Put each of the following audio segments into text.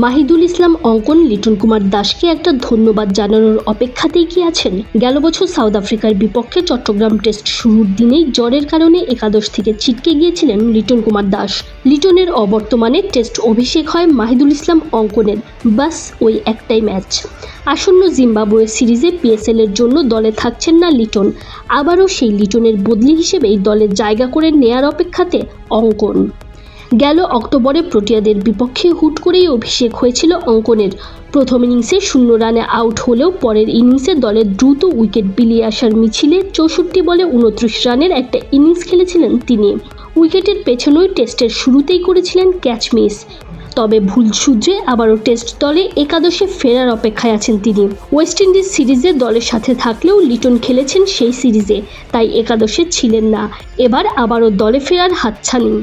মাহিদুল ইসলাম অঙ্কন, লিটন কুমার দাসকে একটা ধন্যবাদ জানানোর অপেক্ষাতেই কি আছেন? গেল বছর সাউথ আফ্রিকার বিপক্ষে চট্টগ্রাম টেস্ট শুরুর দিনেই জ্বরের কারণে একাদশ থেকে ছিটকে গিয়েছিলেন লিটন কুমার দাস। লিটনের অবর্তমানে টেস্ট অভিষেক হয় মাহিদুল ইসলাম অঙ্কনের। বাস, ওই একটাই ম্যাচ। আসন্ন জিম্বাবুয়ে সিরিজে পিএসএল এর জন্য দলে থাকছেন না লিটন। আবারও সেই লিটনের বদলি হিসেবেই দলে জায়গা করে নেয়ার অপেক্ষাতে অঙ্কন। গেল অক্টোবরে প্রোটিয়াদের বিপক্ষে হুট করেই অভিষেক হয়েছিল অঙ্কনের। প্রথম ইনিংসে শূন্য রানে আউট হলেও পরের ইনিংসে দলের দ্রুত উইকেট বিলিয়ে আসার মিছিলে চৌষট্টি বলে উনত্রিশ রানের একটা ইনিংস খেলেছিলেন তিনি। উইকেটের পেছনেই টেস্টের শুরুতেই করেছিলেন ক্যাচ মিস। তবে ভুল সূত্রে আবারও টেস্ট দলে একাদশে ফেরার অপেক্ষায় আছেন তিনি। ওয়েস্ট ইন্ডিজ সিরিজে দলের সাথে থাকলেও লিটন খেলেছেন সেই সিরিজে, তাই একাদশে ছিলেন না। এবার আবারও দলে ফেরার হাতছানি।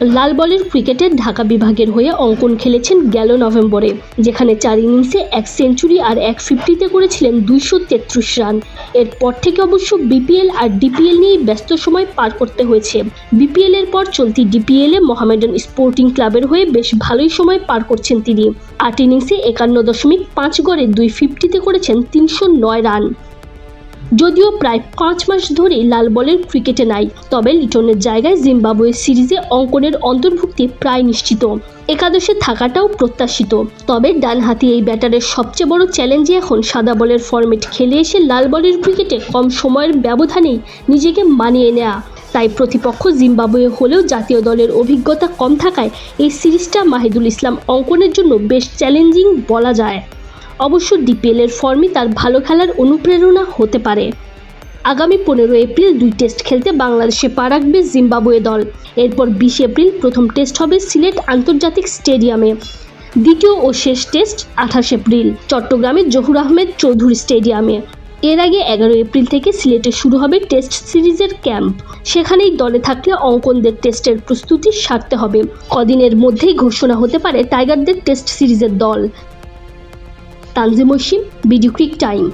লাল বলের ক্রিকেটে ঢাকা বিভাগের হয়ে অঙ্কন খেলেছেন গেল নভেম্বরে, যেখানে চার ইনিংসে এক সেঞ্চুরি আর এক ফিফটিতে করেছিলেন দুইশো তেত্রিশ রান। এরপর থেকে অবশ্য বিপিএল আর ডিপিএল নিয়েই ব্যস্ত সময় পার করতে হয়েছে। বিপিএল এর পর চলতি ডিপিএলে মোহামেডান স্পোর্টিং ক্লাবের হয়ে বেশ ভালোই সময় পার করছেন তিনি। আট ইনিংসে একান্ন দশমিক পাঁচ গড়ে দুই ফিফটিতে করেছেন তিনশো নয় রান। যদিও প্রায় পাঁচ মাস ধরে লাল বলের ক্রিকেটে নাই, তবে লিটনের জায়গায় জিম্বাবুয়ে সিরিজে অঙ্কনের অন্তর্ভুক্তি প্রায় নিশ্চিত। একাদশে থাকাটাও প্রত্যাশিত। তবে ডানহাতি এই ব্যাটারের সবচেয়ে বড় চ্যালেঞ্জই এখন সাদা বলের ফরম্যাট খেলে এসে লাল বলের ক্রিকেটে কম সময়ের ব্যবধানেই নিজেকে মানিয়ে নেয়া। তাই প্রতিপক্ষ জিম্বাবুয়ে হলেও জাতীয় দলের অভিজ্ঞতা কম থাকায় এই সিরিজটা মাহিদুল ইসলাম অঙ্কনের জন্য বেশ চ্যালেঞ্জিং বলা যায়। অবশ্য ডিপিএলের ফর্মই তার ভালো খেলার অনুপ্রেরণা হতে পারে। আগামী পনেরো এপ্রিল দুই টেস্ট খেলতে বাংলাদেশে পা রাখবে জিম্বাবুয়ে দল। এরপর বিশ এপ্রিল প্রথম টেস্ট হবে সিলেট আন্তর্জাতিক স্টেডিয়ামে। দ্বিতীয় ও শেষ টেস্ট আঠাশ এপ্রিল, চট্টগ্রামে জহুর আহমেদ চৌধুরী স্টেডিয়ামে। এর আগে এগারো এপ্রিল থেকে সিলেটে শুরু হবে টেস্ট সিরিজের ক্যাম্প। সেখানেই দলে থাকলে অঙ্কনদের টেস্টের প্রস্তুতি সারতে হবে। কদিনের মধ্যেই ঘোষণা হতে পারে টাইগারদের টেস্ট সিরিজের দল। Tanzim BD cric time.